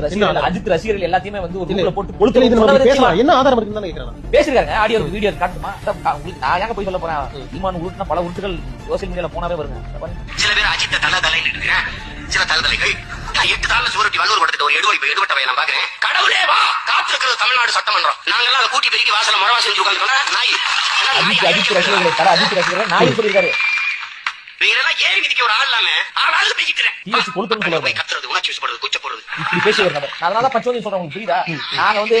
அஜித் ரசிகர்கள்? அஜித் ரசிகர்கள் எல்லாத்தையுமே வந்து ஒரு. ரூம்ல போட்டு கொளுத்து இது நம்ம பேசலாம். என்ன ஆதாரம் இருக்குன்னு தானே கேக்குறேன் நான். பேசிருக்காங்க ஆடியோ வீடியோ காட்டுமா உங்களுக்கு நான் ஏங்க போய் சொல்ல போறேன் சீமான் உருட்டுனா பல உருட்டுகள் சோசியல் மீடியால போனாவே வருங்க. சில பேர் அஜித்த தலை தலைன்னு இருக்கிறேன் சில தலதலைகள் நான் எட்டு தாள்ல சூரட்டி வல்லூர் படத்துக்கு ஒரு எடுவடி எடுபட்டவை நான் பாக்குறேன் கடவுளே வா காத்திருக்கிறது தமிழ்நாடு சட்டமன்றம் நாங்கெல்லாம் அதை கூட்டி பெருக்கி வாசல மரவா செஞ்சு உட்காந்துருக்கோம் நாய் எல்லாம் நாய், அஜித் அஜித் ரசிகர்களை தர அஜித் ரசிகர்கள் நாய் சொல்லியிருக்காரு நீங்க எல்லாம் ஏறி மிதிக்க ஒரு ஆள் இல்லாம? தீ வச்சு கொளுத்தணும்னு சொல்லுவாங்க. போய் கத்துறது உணர்ச்சி வசப்படுறது கூச்சப்படுறது இப்படி பேசி ஒரு நபர். அதனால தான் பச்சோந்தி சொல்றேன் உங்களுக்கு புரியுதா நாங்க வந்து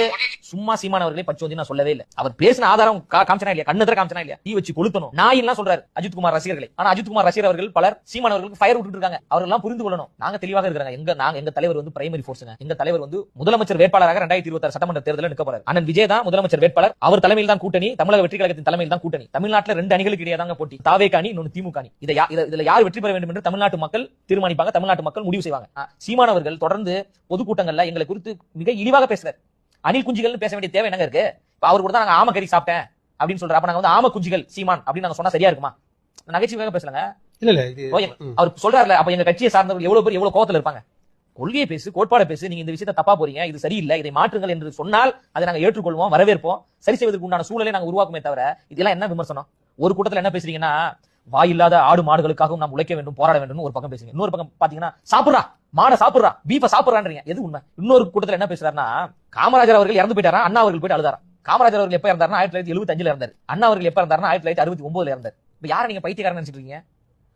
சும்மா சீமான் அவர்களே வந்து நான் சொல்லவே இல்ல. அவர் பேசின ஆதாரம் கா- காமிச்சனா இல்லையா? கண்ணு காமிச்சனா இல்லையா? தீ வச்சு கொளுத்தணும். நாய் எல்லாம் சொல்றாரு அஜித் குமார் ரசிகர்களை. ஆனா அஜித் குமார் ரசிகர் அவர்கள் பலர் சீமான் அவர்களுக்கு ஃபயர் விட்டுட்டு இருக்காங்க. அவர்கள் எல்லாம் புரிந்து கொள்ளணும். நாங்க தெளிவாக இருக்கிறாங்க. எங்க நாங்க எங்க தலைவர் வந்து பிரைமரி போர்ஸ்ங்க எங்க தலைவர் வந்து முதலமைச்சர் வேட்பாளராக ரெண்டாயிரத்தி இருபத்தி சட்டமன்ற தேர்தலில் நிற்க போறாரு. அண்ணன் விஜய் தான் முதலமைச்சர் வேட்பாளர். அவர் தலைமையில் தான் கூட்டணி. தமிழக வெற்றி கழகத்தின் தலைமையில் தான் கூட்டணி. தமிழ்நாட்டில் ரெண்டு அணிகளுக்கு இடையே தாங்க போட்டி. தாவே காணி இன்னொன்னு திமுக அணி இதை யா- இதுல யார் வெற்றி பெற வேண்டும் என்று தமிழ்நாட்டு மக்கள் தீர்மானிப்பாங்க. தமிழ்நாட்டு மக்கள் முடிவு செய்வாங்க. சீமானவர்கள் தொடர்ந்து பொதுக்கூட்டங்கள்ல எங்களை குறித்து மிக இழிவாக பேசுறாரு. அணில் குஞ்சுகள்னு பேச வேண்டிய தேவை என்னங்க இருக்கு? இப்ப அவர் கூட தான் நாங்க ஆம கறி சாப்பிட்டேன் அப்படின்னு சொல்றாரு. அப்ப நாங்க வந்து ஆம குஞ்சுகள் சீமான் அப்படின்னு நாங்க சொன்னா சரியா இருக்குமா? நகைச்சுவையாக பேசலங்க. இல்ல இல்ல இது அவர் சொல்றாருல அப்ப எங்க கட்சியை சார்ந்தவர்கள் எவ்வளவு பேர் எவ்வளவு கோவத்துல இருப்பாங்க? கொள்கையை பேசு கோட்பாட பேசு நீங்க இந்த விஷயத்தை தப்பா போறீங்க இது சரியில்லை இதை மாற்றுங்கள் என்று சொன்னால் அதை நாங்க ஏற்றுக்கொள்வோம் வரவேற்போம். சரி செய்வதற்கு உண்டான சூழலை நாங்க உருவாக்குமே தவிர இதெல்லாம் என்ன விமர்சனம்? ஒரு கூட்டத்துல என்ன பேசுறீங்கன்னா வாயில்லாத ஆடு மாடுகளுக்காகவும் நாம் உழைக்க வேண்டும் போராட வேண்டும் ஒரு பக்கம் பேசுங்க இன்னொரு பக்கம் பாத்தீங்கன்னா சாப்பிடுறா மாடை சாப்பிடுறா பீஃப சாப்பிடுறான்றீங்க. எது உண்மை? இன்னொரு கூட்டத்துல என்ன பேசுறாருன்னா காமராஜர் அவர்கள் இறந்து போயிட்டாரா? அண்ணா அவர்கள் போயிட்டு அழுதாரா? காமராஜர் அவர்கள் எப்ப இறந்தாருன்னா ஆயிரத்தி தொள்ளாயிரத்தி எழுபத்தி அஞ்சுல இருந்தார் அண்ணா அவர்கள் எப்ப இருந்தாருன்னா ஆயிரத்தி தொள்ளாயிரத்தி அறுபத்தி ஒன்பதுல இருந்தார் இப்ப யாரை நீங்க பைத்தியக்காரன் நினைச்சிட்டு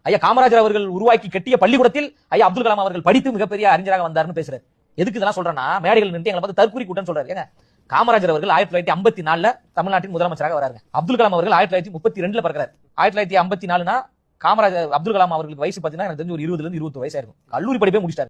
ஐயா காமராஜர் அவர்கள் உருவாக்கி கட்டிய பள்ளிக்கூடத்தில் ஐயா அப்துல் கலாம் அவர்கள் படித்து மிகப்பெரிய அறிஞராக வந்தாருன்னு பேசுறாரு. எதுக்கு இதெல்லாம் சொல்றேன்னா மேடைகள் நின்று எங்களை பார்த்து தற்கூரி கூட்டம் சொல்றாரு. ஏங்க காமராஜர் அவர்கள் ஆயிரத்தி தொள்ளாயிரத்தி ஐம்பத்தி நாலுல தமிழ்நாட்டின் முதலமைச்சராக வராருங்க. அப்துல் கலாம் அவர்கள் ஆயிரத்தி தொள்ளாயிரத்தி முப்பத்தி ரெண்டுல பிறக்கிறார். ஆயிரத்தி தொள்ளாயிரத்தி ஐம்பத்தி நாலுனா காமராஜர் அப்துல் கலாம் அவர்களுக்கு வயசு பாத்தீங்கன்னா எனக்கு தெரிஞ்சு ஒரு இருபதுல இருந்து இருபத்தி வயசா இருக்கும் கல்லூரி படிப்பே முடிச்சிட்டாரு.